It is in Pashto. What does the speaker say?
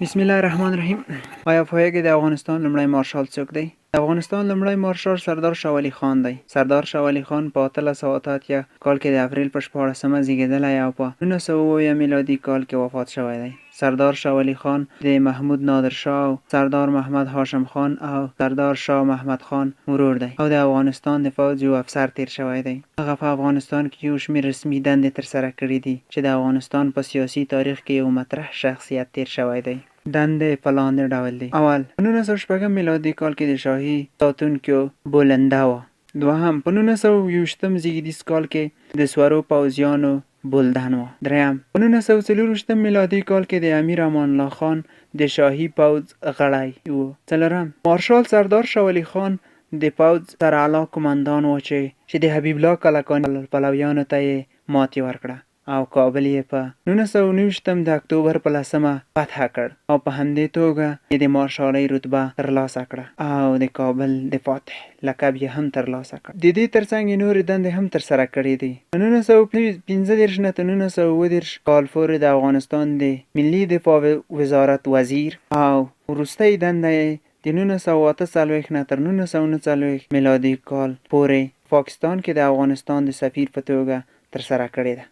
بسم الله الرحمن الرحیم. آیا پوهیږئ د افغانستان لومړی مارشال څوک دی د افغانستان لومړی مارشال سردار شاه ولي خان دی. سردار شاه ولي خان په 1881 کال کې د اپریل په 14مه زیږیدلی او په 1909 میلادي کال کې وفات شوی دی. سردار شاه ولي خان د محمود نادر شاه او سردار محمد هاشم خان او سردار شاه محمد خان ورور دی او د افغانستان د پوځ یو افسر تیر شوی دی. هغه په افغانستان کې یو شمېر رسمي دندې ترسره کړې دي چې د افغانستان په سیاسي تاریخ کې یو مطرح شخصیت تیر شوی دی دندې په لاندې ډول دي اول په 1906 میلادي کال کې د شاهي ساتونکو بولنده و دوهم په 1920 زیږدیز کال کې د سورو پوځیانو بولدن و دریم په 1940 میلادي کال کې د امیر امان الله خان د شاهي پوځ غړی و. څلورم مارشال سردار ولي خان د پوځ سر اعلی کمانډان و چې چې د حبیب الله کلکاني پلویانو ته یې ماتې ورکړه او کابل یې په 1929 د اکتوبر په لسمه فتح کړ او په همدې توګه یې د مارشالۍ رتبه ترلاسه کړه او د کابل د فاتح لقب یې هم ترلاسه کړ. د دې ترڅنګ نورې دندې هم ترسره کړې دي. په 1915 نه تر 1910 کال پورې د افغانستان د ملي دفاع وزارت وزیر او وروستۍ دنده یې د 1948 نه تر 1939 میلادي کال پورې پاکستان کې د افغانستان د سفیر په توګه ترسره کړې ده